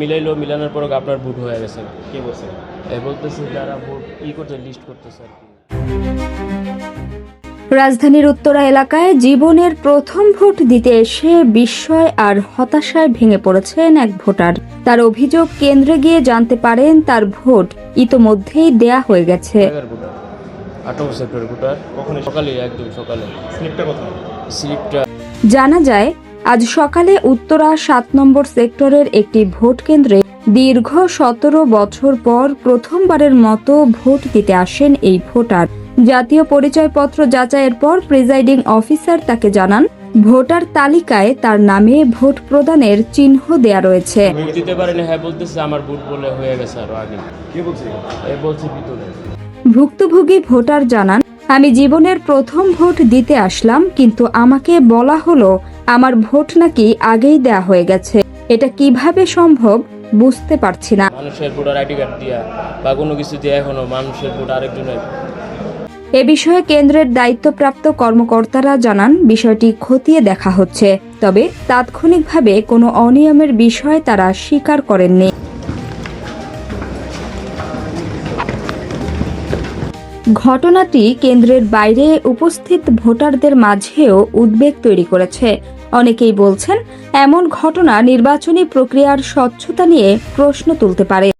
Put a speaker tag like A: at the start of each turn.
A: মিলাইলো মিলানোর পর আপনার ভোট হয়ে গেছে।
B: কে বলছে?
A: বলতেছে যারা ভোট ই করছে লিস্ট করতেছে আর কি।
C: রাজধানীর উত্তরা এলাকায় জীবনের প্রথম ভোট দিতে এসে বিস্ময় আর হতাশায় ভেঙে পড়েছেন এক ভোটার। তার অভিযোগ কেন্দ্রে গিয়ে জানতে পারেন তার ভোট ইতোমধ্যেই দেয়া হয়ে গেছে।
A: আঠারো সেক্টর ভোটার।
B: কখন
A: সকালে একদম সকালে।
B: স্লিপটা কোথায়?
A: স্লিপটা
C: জানা যায় আজ সকালে উত্তরা সাত নম্বর সেক্টরের একটি ভোট কেন্দ্রে দীর্ঘ সতেরো বছর পর প্রথমবারের মতো ভোট দিতে আসেন এই ভোটার। জাতীয় পরিচয়পত্র যাচাইয়ের পর প্রিজাইডিং অফিসার তাকে জানান ভোটার তালিকায় তার নামে ভোট প্রদানের চিহ্ন দেয়া রয়েছে।
A: ভোট দিতে পারেনি হ্যাঁ বলতেছে আমার ভোট বলে হয়ে গেছে আরও আগে।
B: কে বলছে?
A: এ বলছে ভিতরে
C: ভুক্তভোগী ভোটার জানান আমি জীবনের প্রথম ভোট দিতে আসলাম কিন্তু আমাকে বলা হলো আমার ভোট নাকি আগেই দেয়া হয়ে গেছে। এটা কীভাবে সম্ভব বুঝতে পারছি না।
A: মানুষের আইডি কার্ড দিয়া বা কোনো কিছু দিয়ে এখনও মানুষের ভোট আরেকজনের।
C: এ বিষয়ে কেন্দ্রের দায়িত্বপ্রাপ্ত কর্মকর্তারা জানান বিষয়টি খতিয়ে দেখা হচ্ছে তবে তাৎক্ষণিকভাবে কোনো অনিয়মের বিষয় তারা স্বীকার করেননি। ঘটনাটি কেন্দ্রের বাইরে উপস্থিত ভোটারদের মাঝেও উদ্বেগ তৈরি করেছে। অনেকেই বলছেন, এমন ঘটনা নির্বাচনী প্রক্রিয়ার স্বচ্ছতা নিয়ে প্রশ্ন তুলতে পারে।